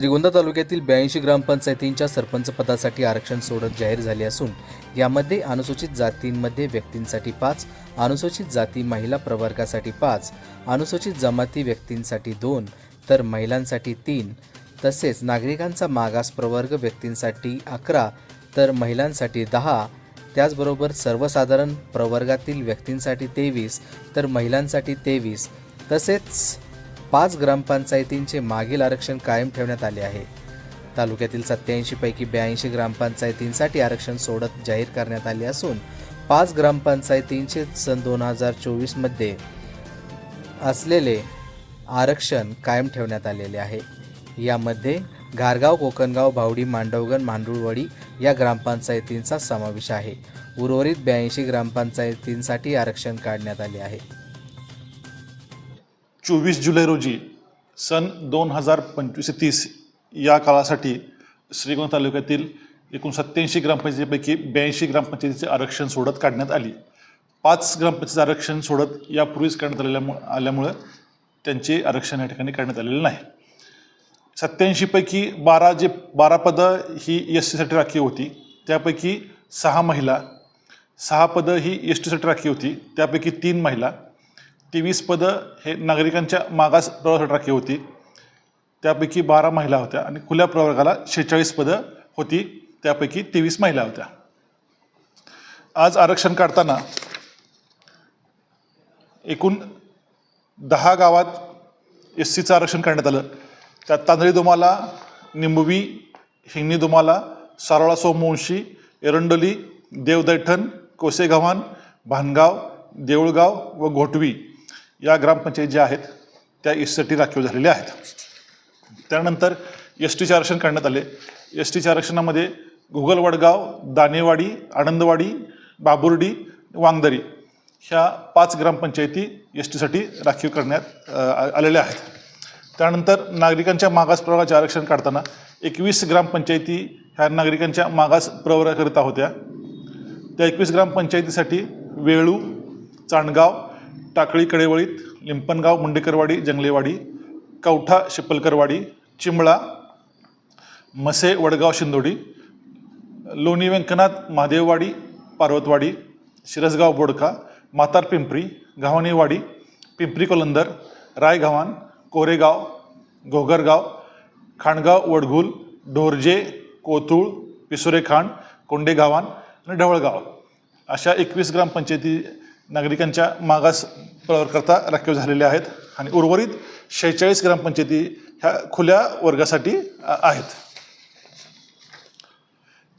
श्रीगोंदा तालुक्यातील ब्याऐंशी ग्रामपंचायतींच्या सरपंच पदासाठी आरक्षण सोडत जाहीर झाले असून यामध्ये अनुसूचित जातींमध्ये व्यक्तींसाठी पाच अनुसूचित जाती महिला प्रवर्गासाठी पाच अनुसूचित जमाती व्यक्तींसाठी दोन तर महिलांसाठी तीन तसेच नागरिकांचा मागास प्रवर्ग व्यक्तींसाठी अकरा तर महिलांसाठी दहा त्याचबरोबर सर्वसाधारण प्रवर्गातील व्यक्तींसाठी तेवीस तर महिलांसाठी तेवीस तसेच पाच ग्रामपंचायतींचे मागील आरक्षण कायम ठेवण्यात आले आहे. तालुक्यातील सत्याऐंशी पैकी ब्याऐंशी ग्रामपंचायतींसाठी आरक्षण सोडत जाहीर करण्यात आले असून पाच ग्रामपंचायतींचे सन दोन हजार चोवीसमध्ये असलेले आरक्षण कायम ठेवण्यात आलेले आहे. यामध्ये घारगाव कोकणगाव भावडी मांडवगण मांडुळवडी या ग्रामपंचायतींचा समावेश आहे. उर्वरित ब्याऐंशी ग्रामपंचायतींसाठी आरक्षण काढण्यात आले आहे. चोवीस जुलै रोजी सन दोन हजार पंचवीस ते तीस या काळासाठी श्रीगोंदा तालुक्यातील एकूण सत्याऐंशी ग्रामपंचायतीपैकी ब्याऐंशी ग्रामपंचायतीचे आरक्षण सोडत काढण्यात आली. पाच ग्रामपंचायतीचं आरक्षण सोडत यापूर्वीच काढण्यात आलेल्या आल्यामुळं त्यांचे आरक्षण या ठिकाणी काढण्यात आलेलं नाही. सत्याऐंशीपैकी बारा जे बारा पदं ही एस सीसाठी राखीव होती त्यापैकी सहा महिला सहा पदं ही एस टीसाठी राखीव होती त्यापैकी तीन महिला तेवीस पदं हे नागरिकांच्या मागास प्रवर्गासाठी राखीव होती. त्यापैकी बारा महिला होत्या आणि खुल्या प्रवर्गाला शेहेचाळीस पदं होती. त्यापैकी तेवीस महिला होत्या. आज आरक्षण काढताना एकूण दहा गावात एस सीचं आरक्षण करण्यात आलं. त्यात तांदळी दुमाला निंबवी हिंगणी दुमाला सारोळा सोमवंशी एरंडोली देवदैठण कोसेगव्हाण भानगाव देऊळगाव व घोटवी या ग्रामपंचायत ज्या आहेत त्या एससाठी राखीव झालेल्या आहेत. त्यानंतर एस टीचे आरक्षण करण्यात आले. एस टीच्या आरक्षणामध्ये गुगल वडगाव दानेवाडी आनंदवाडी बाबुर्डी वांगदरी ह्या पाच ग्रामपंचायती एस टीसाठी राखीव करण्यात आ- आलेल्या आहेत. त्यानंतर नागरिकांच्या मागास प्रवर्गाचे आरक्षण काढताना एकवीस ग्रामपंचायती ह्या नागरिकांच्या मागास प्रवर्गाकरिता होत्या. त्या एकवीस ग्रामपंचायतीसाठी वेळू चांडगाव टाकळी कडेवळीत लिंपणगाव मुंडेकरवाडी जंगलेवाडी कवठा शिपलकरवाडी चिमळा मसे वडगाव शिंदोडी लोणी व्यंकनाथ महादेववाडी पार्वतवाडी शिरसगाव बोडका मातार पिंपरी गव्हाणेवाडी पिंपरी कोलंदर रायगव्हाण कोरेगाव घोगरगाव खाणगाव वडघुल ढोरजे कोथूळ पिसुरेखाण कोंडेगावान आणि ढवळगाव अशा एकवीस ग्रामपंचायती नागरिकांच्या मागास प्रवर्गाकरता राखीव झालेल्या आहेत आणि उर्वरित शेहेचाळीस ग्रामपंचायती ह्या खुल्या वर्गासाठी आहेत.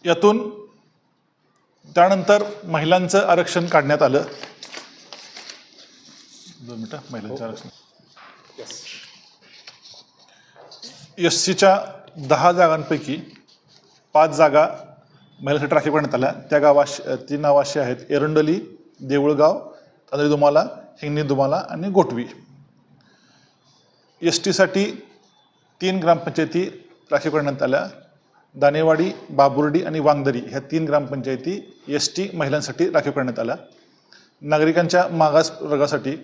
यातून त्यानंतर महिलांचं आरक्षण काढण्यात आलं. दोन मिनटं महिलांचं आरक्षण. एस सीच्या दहा जागांपैकी पाच जागा महिलांसाठी राखीव करण्यात आल्या. त्या गावा ती नावं अशी आहेत एरंडोली देऊळगाव तांदळी दुमाला हिंगणी दुमाला आणि गोटवी. एस टीसाठी तीन ग्रामपंचायती राखीव करण्यात आल्या. दानेवाडी बाबुर्डी आणि वांगदरी ह्या तीन ग्रामपंचायती एस टी महिलांसाठी राखीव करण्यात आल्या. नागरिकांच्या मागास वर्गासाठी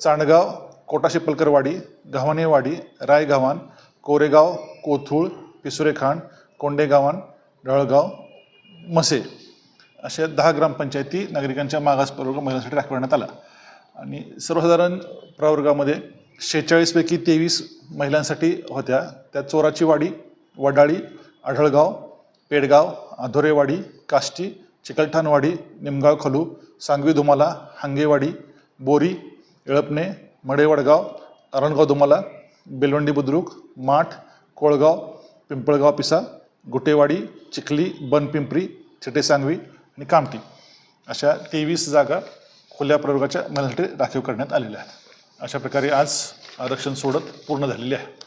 चांडगाव कोटा शिपलकरवाडी गव्हाणेवाडी रायगव्हाण कोरेगाव कोथूळ पिसुरेखाण कोंडेगावान ढळगाव मसे अशा दहा ग्रामपंचायती नागरिकांच्या मागास प्रवर्ग महिलांसाठी राखीव आला आणि सर्वसाधारण प्रवर्गामध्ये शेहेचाळीसपैकी तेवीस महिलांसाठी होत्या. त्यात चोराची वाडी वडाळी आढळगाव पेडगाव आधोरेवाडी काष्टी चिकलठाणवाडी निमगाव खलू सांगवी धुमाला हांगेवाडी बोरी येळपणे मडेवडगाव अरणगाव दुमाला बेलवंडी बुद्रुक माठ कोळगाव पिंपळगाव पिसा गुटेवाडी चिखली बनपिंपरी चिटे सांगवी आणि कामठी अशा तेवीस जागा खुल्या प्रयोगाच्या महिलांसाठी राखीव करण्यात आलेल्या आहेत. अशा प्रकारे आज आरक्षण सोडत पूर्ण झालेली आहे.